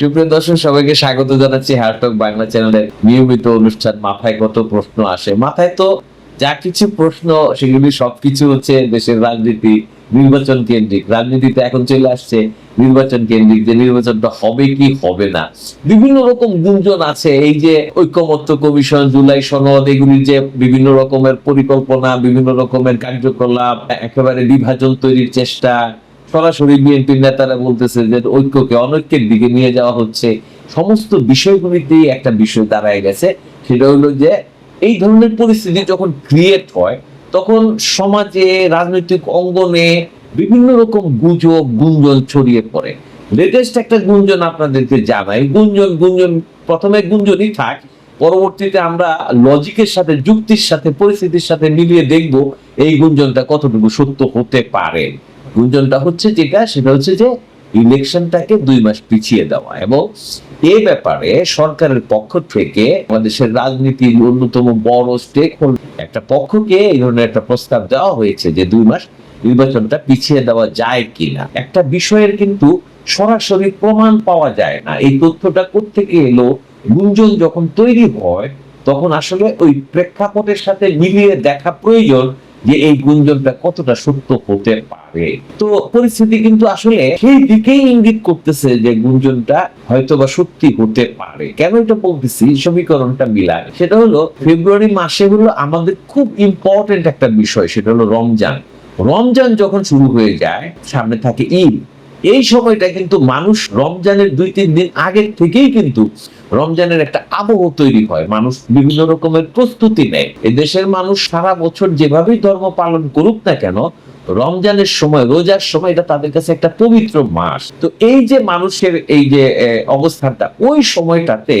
সুপ্রিয় দর্শক, সবাইকে স্বাগত জানাচ্ছি হার্টক বাংলা চ্যানেলের নিয়মিত অনুষ্ঠান, মাথায় কত প্রশ্ন আসে? মাথায় তো যা কিছু প্রশ্ন, সেগুলি সবকিছু হচ্ছে দেশের রাজনীতি, নির্বাচন কেন্দ্রিক। রাজনীতিতে এখন চলে আসছে নির্বাচন কেন্দ্রিক, যে নির্বাচনটা হবে কি হবে না। বিভিন্ন রকম গুঞ্জন আছে, এই যে ঐক্যমত্য কমিশন, জুলাই সনদ, এগুলির যে বিভিন্ন রকমের পরিকল্পনা, বিভিন্ন রকমের কার্যকলাপ, একেবারে বিভাজন তৈরির চেষ্টা সরাসরি বিএনপির নেতারা বলতেছে যে ঐক্যকে অনৈক্যের দিকে নিয়ে যাওয়া হচ্ছে। সমস্ত বিষয়গুলিতেই একটা বিষয় দাঁড়ায় গেছে, সেটা হলো যে এই ধরনের পরিস্থিতি যখন ক্রিয়েট হয়, তখন সমাজে রাজনৈতিক অঙ্গনে বিভিন্ন রকম গুজব, গুঞ্জন ছড়িয়ে পড়ে। লেটেস্ট একটা গুঞ্জন আপনাদেরকে জানাই। গুঞ্জন গুঞ্জন প্রথমে গুঞ্জনই থাক, পরবর্তীতে আমরা লজিকের সাথে, যুক্তির সাথে, পরিস্থিতির সাথে মিলিয়ে দেখব এই গুঞ্জনটা কতটুকু সত্য হতে পারে। গুঞ্জনটা হচ্ছে যেটা, সেটা হচ্ছে যে ইলেকশনটাকে দুই মাস পিছিয়ে দেওয়া এবং এ ব্যাপারে সরকারের পক্ষ থেকে বাংলাদেশের রাজনীতির অন্যতম বড় স্টেক একটা পক্ষকে এই ধরনের একটা প্রস্তাব দেওয়া হয়েছে যে দুই মাস নির্বাচনটা পিছিয়ে দেওয়া যায় কিনা। একটা বিষয়ের কিন্তু সরাসরি প্রমাণ পাওয়া যায় না। এই তথ্যটা কোত্থেকে এলো? গুঞ্জন যখন তৈরি হয়, তখন আসলে ওই প্রেক্ষাপটের সাথে মিলিয়ে দেখা প্রয়োজন যে এই গুঞ্জনটা কতটা সত্য হতে পারে? তো পরিস্থিতি কিন্তু আসলে সেই দিকেই ইঙ্গিত করতেছে যে গুঞ্জনটা হয়তো বা সত্যি হতে পারে। কেন এটা বলতেছি? সমীকরণটা মিলায়। সেটা হলো, ফেব্রুয়ারি মাসে হলো আমাদের খুব ইম্পর্টেন্ট একটা বিষয়, সেটা হলো রমজান। রমজান যখন শুরু হয়ে যায়, সামনে থাকে ঈদ। এই সময়টা কিন্তু মানুষ রমজানের দুই তিন দিন আগের থেকেই কিন্তু রমজানের একটা আবহ তৈরি হয়। মানুষ বিভিন্ন রকমের প্রস্তুতি নেয়। দেশের মানুষ সারা বছর যেভাবেই ধর্ম পালন করুক না কেন, রমজানের সময়, রোজার সময় এটা তাদের কাছে একটা পবিত্র মাস। তো এই যে মানুষের এই যে অবস্থানটা, ওই সময়টাতে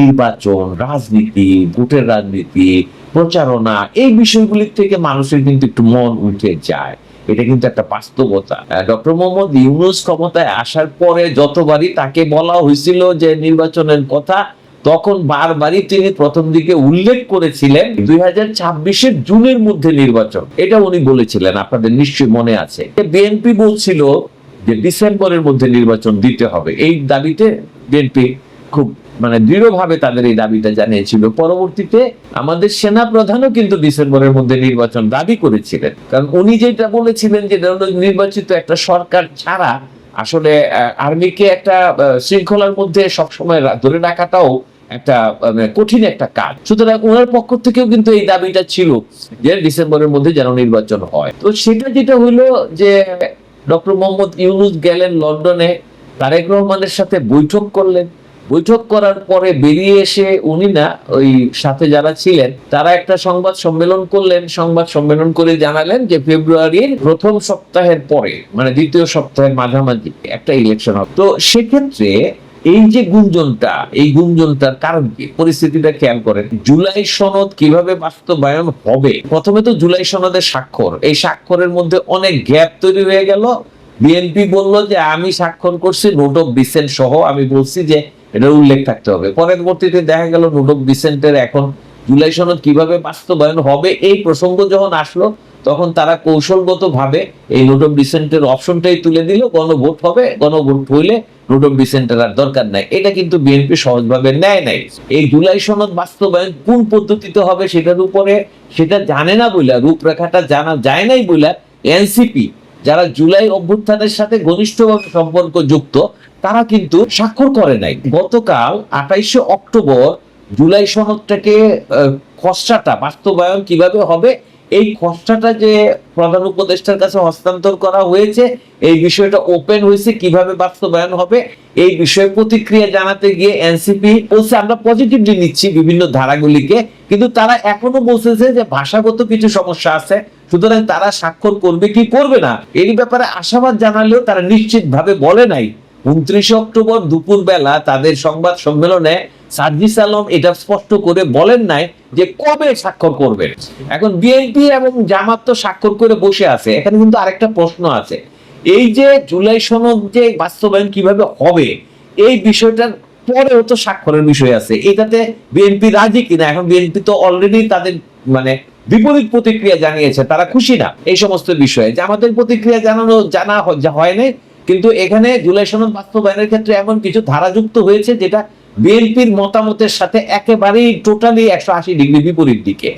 নির্বাচন, রাজনীতি, ভোটের রাজনীতি, প্রচারণা, এই বিষয়গুলির থেকে মানুষের কিন্তু একটু মন উঠে যায়। এটা কিন্তু একটা বাস্তবতা। ডক্টর মোহাম্মদ ইউনুস ক্ষমতায় আসার পরে যতবারই তাকে বলা হয়েছিল যে নির্বাচনের কথা, তখন বারবারই তিনি প্রথম দিকে উল্লেখ করেছিলেন দুই হাজার ছাব্বিশের জুনের মধ্যে নির্বাচন। এটা উনি বলেছিলেন, আপনাদের নিশ্চয়ই মনে আছে। বিএনপি বলছিল যে ডিসেম্বরের মধ্যে নির্বাচন দিতে হবে। এই দাবিতে বিএনপি খুব মানে দৃঢ়ভাবে তাদের এই দাবিটা জানিয়েছিল। পরবর্তীতে আমাদের সেনা প্রধানও কিন্তু ডিসেম্বরের মধ্যে নির্বাচন দাবি করেছিলেন। কারণ উনি যেটা বলেছিলেন যে নির্বাচিত একটা সরকার ছাড়া আসলে আর্মিকে একটা শৃঙ্খলার মধ্যে সবসময় ধরে রাখাটাও একটা মানে, কঠিন একটা কাজ। সুতরাং ওনার পক্ষ থেকেও কিন্তু এই দাবিটা ছিল যে ডিসেম্বরের মধ্যে যেন নির্বাচন হয়। তো সেটা যেটা হলো যে ডক্টর মোহাম্মদ ইউনুস গেলেন লন্ডনে তারেক রহমানের সাথে বৈঠক করলেন। বৈঠক করার পরে বেরিয়ে এসে উনি না, ওই সাথে যারা ছিলেন, তারা একটা সংবাদ সম্মেলন করলেন। সংবাদ সম্মেলন করে জানালেন যে ফেব্রুয়ারির প্রথম সপ্তাহের পরে মানে দ্বিতীয় সপ্তাহের মাঝামাঝি একটা ইলেকশন হবে। তো সেক্ষেত্রে এই যে গুঞ্জনটা, এই গুঞ্জনটার কারণ কি? পরিস্থিতিটা খেয়াল করেন। জুলাই সনদ কীভাবে বাস্তবায়ন হবে? প্রথমে তো জুলাই সনদের স্বাক্ষর। এই স্বাক্ষরের মধ্যে অনেক গ্যাপ তৈরি হয়ে গেল। বিএনপি বলল যে, আমি স্বাক্ষর করছি নোট অফ ডিসেন্ট সহ আমি বলছি যে এটার উল্লেখ থাকতে হবে। পরবর্তীতে দেখা গেল নোট অফ ডিসেন্টের এখন জুলাই সনদ কীভাবে বাস্তবায়ন হবে এই প্রসঙ্গ যখন আসলো, তখন তারা কৌশলগত ভাবে এই নোট অফ ডিসেন্টের অপশনটাই তুলে দিল, গণভোট হবে, গণভোট হইলে নোট অফ ডিসেন্টের আর দরকার নাই। এটা কিন্তু বিএনপি সহজভাবে নেয় নাই। এই জুলাই সনদ বাস্তবায়ন কোন পদ্ধতিতে হবে সেটার উপরে সেটা জানে না বইলা, রূপরেখাটা জানা যায় নাই বইলা এনসিপি যারা জুলাই অভ্যুত্থানের সাথে ঘনিষ্ঠভাবে সম্পর্ক যুক্ত তারা কিন্তু স্বাক্ষর করে নাই। গতকাল আঠাইশে অক্টোবর জুলাই আহ, খসড়াটা বাস্তবায়ন কীভাবে হবে এই খসড়াটা যে প্রধান উপদেষ্টার কাছে হস্তান্তর করা হয়েছে, এই বিষয়টা ওপেন হয়েছে, কীভাবে বাস্তবায়ন হবে, এই বিষয়ে প্রতিক্রিয়া জানাতে গিয়ে এনসিপি বলছে, আমরা পজিটিভলি নিচ্ছি বিভিন্ন ধারাগুলিকে, কিন্তু তারা এখনও বলতেছে যে ভাষাগত কিছু সমস্যা আছে, সুতরাং তারা স্বাক্ষর করবে কি করবে না, এই ব্যাপারে আশাবাদ জানালেও তারা নিশ্চিতভাবে বলে নাই। উনত্রিশে অক্টোবর দুপুর বেলা তাদের সংবাদ সম্মেলনে সার্জিস আলম এটা স্পষ্ট করে বলেন নাই যে কবে স্বাক্ষর করবে। এখন বিএনপি এবং জামাত তো স্বাক্ষর করে বসে আছে, এখানে কিন্তু আরেকটা প্রশ্ন আছে। এই যে জুলাই সনদ যে বাস্তবায়ন কীভাবে হবে, এই বিষয়টার পরেও তো স্বাক্ষরের বিষয় আছে। এটাতে বিএনপি রাজি কিনা? এখন বিএনপি তো অলরেডি তাদের মানে বিপরীত প্রতিক্রিয়া জানিয়েছে, তারা খুশি না এই সমস্ত বিষয়ে। যে আমাদের প্রতিক্রিয়া জানানো, জানা হ- যা হয় নাই, কিন্তু এখানে জুলাই সনদ বাস্তবায়নের ক্ষেত্রে এমন কিছু ধারা যুক্ত হয়েছে যেটা বিএনপির মতামতের সাথে একেবারেই টোটালি একশো আশি ডিগ্রি বিপরীত দিকে।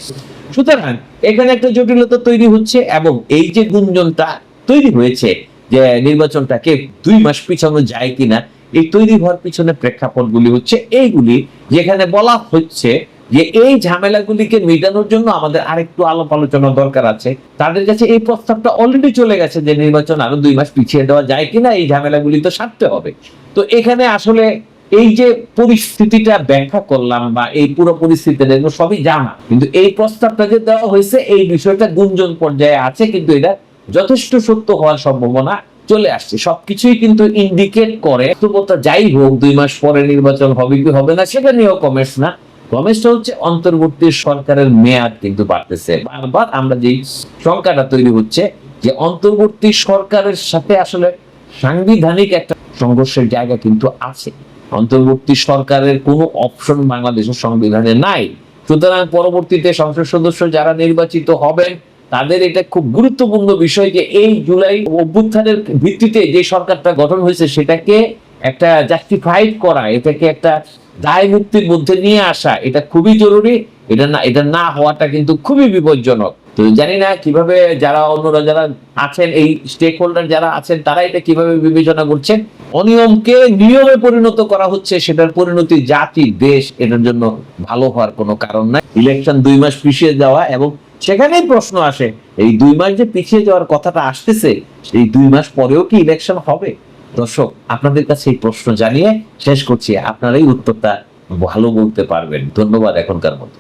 সুতরাং এখানে একটা জটিলতা তৈরি হচ্ছে এবং এই যে গুঞ্জনটা তৈরি হয়েছে যে নির্বাচনটাকে দুই মাস পিছানো যায় কিনা, এই তৈরি হওয়ার পিছনে প্রেক্ষাপটগুলি হচ্ছে এইগুলি, যেখানে বলা হচ্ছে যে এই ঝামেলাগুলিকে মেটানোর জন্য আমাদের আরেকটু আলাপ আলোচনা দরকার আছে। তাদের কাছে এই প্রস্তাবটা অলরেডি চলে গেছে যে নির্বাচন আরও দুই মাস পিছিয়ে দেওয়া যায় কিনা, এই ঝামেলাগুলি তো সারতে হবে। তো এখানে আসলে এই যে পরিস্থিতিটা ব্যাখ্যা করলাম বা এই পুরো পরিস্থিতিটা এগুলো সবই জানা। কিন্তু এই প্রস্তাবটা যে দেওয়া হয়েছে, এই বিষয়টা গুঞ্জন পর্যায়ে আছে, কিন্তু এটা যথেষ্ট সত্য হওয়ার সম্ভাবনা চলে আসছে। সবকিছুই কিন্তু ইন্ডিকেট করে বাস্তবতা যাই হোক, দুই মাস পরে নির্বাচন হবে কি হবে না, সেটা নিয়েও কমেন্টস না। কমেন্টসটা হচ্ছে অন্তর্বর্তী সরকারের মেয়াদ কিন্তু বাড়তেছে। বারবার আমরা যেই শঙ্কাটা তৈরি হচ্ছে, যে অন্তর্বর্তী সরকারের সাথে আসলে সাংবিধানিক একটা সংঘর্ষের জায়গা কিন্তু আছে। অন্তর্বর্তী সরকারের কোনো অপশন বাংলাদেশের সংবিধানে নাই। সুতরাং পরবর্তীতে সংসদ সদস্য যারা নির্বাচিত হবেন, তাদের এটা খুব গুরুত্বপূর্ণ বিষয় যে এই জুলাই অভ্যুত্থানের ভিত্তিতে যে সরকারটা গঠন হয়েছে, সেটাকে একটা জাস্টিফাইড করা, এটাকে একটা দায় মুক্তির মধ্যে নিয়ে আসা, এটা খুবই জরুরি। এটা না এটা না হওয়াটা কিন্তু খুবই বিপজ্জনক। তো জানি না কীভাবে যারা অন্যরা যারা আছেন, এই স্টেক হোল্ডার যারা আছেন তারা এটা কীভাবে বিবেচনা করছেন? অনিয়মকে নিয়মে পরিণত করা হচ্ছে, সেটার পরিণতি জাতি, দেশ, এটার জন্য ভালো হওয়ার কোনো কারণ নাই। ইলেকশন দুই মাস পিছিয়ে যাওয়া এবং সেখানেই প্রশ্ন আসে, এই দুই মাস যে পিছিয়ে যাওয়ার কথাটা আসতেছে, এই দুই মাস পরেও কি ইলেকশন হবে? দর্শক, আপনাদের কাছে এই প্রশ্ন জানিয়ে শেষ করছি। আপনারাই উত্তরটা ভালো বলতে পারবেন। ধন্যবাদ এখনকার মতো।